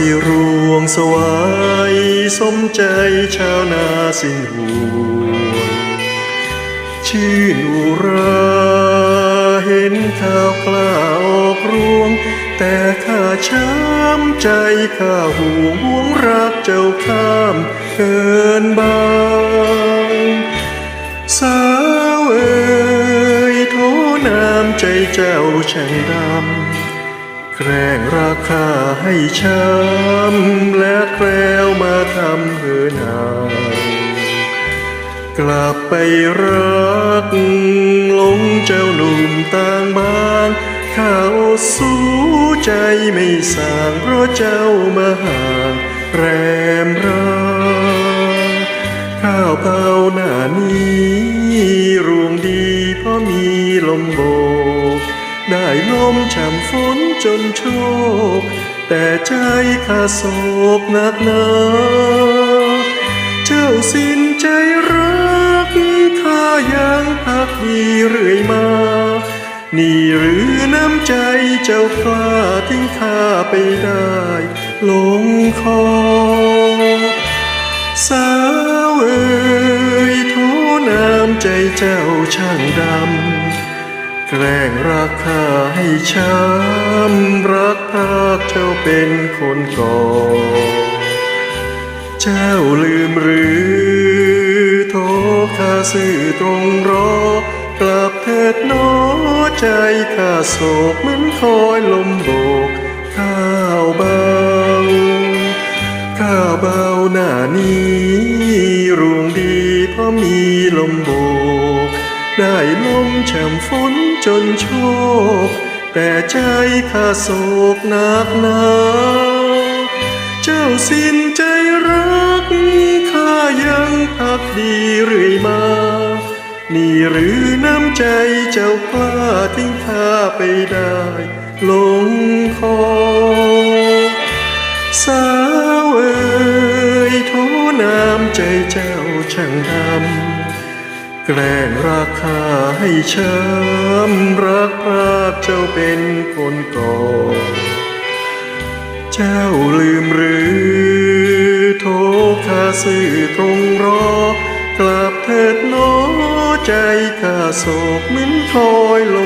สิรวงสวายสมใจชาวนาสิ้นห่วงชื่นอุราเห็นข้าวกล้าออกรวง แต่ข้าช้ำใจข้าห่วงห่วงรักเจ้าข้ามเกินบางสาวเอ๋ยโทน้ำใจเจ้าช่างดำ แกล้งราคาให้ช้ำและแกล้วมาทำเหินห่างกลับไปรักหลงเจ้าหนุ่มต่างบ้างข้าสู้ใจไม่สางเพราะเจ้ามาห่างแรมราข้าวเปล่าหน้านี้รวงดีเพราะมีลมโบ ได้ลมฉ่ำฝนจนโชกแต่ใจข้าโศกหนักหนาเจ้าสิ้นใจรักข้ายังพักดีเรื่อยมา นี่หรือน้ำใจเจ้ากล้าทิ้งข้าไปได้ลงคอสาวเอ๋ยโทน้ำใจเจ้าช่างดำ แกล้งรักข้าให้ช้ำรักพรากเจ้าเป็นคนก่อ เจ้าลืมหรือโทข้าสื่อตรงรอกลับเถิดหนอใจข้าโศกเหมือนคอยลมโบก ข้าวเบาข้าวเบาหน้านี้รวงดีเพราะมีลมโบกได้ลมแช่มฝน จนโชกแต่ใจข้าโศกหนักหนาเจ้าสิ้นใจรักข้ายังพักดีเรื่อยมา นี่หรือน้ำใจเจ้ากล้าทิ้งข้าไปได้ลงคอสาวเอ๋ยโทน้ำใจเจ้าช่างดำ แกล้งราคาให้ช้ำรักพรากเจ้าเป็นคนก่อนเจ้าลืมหรือโทคาสื่อตรงรอกลับเถิดหนอใจข้าโศกเหมือนคอยลง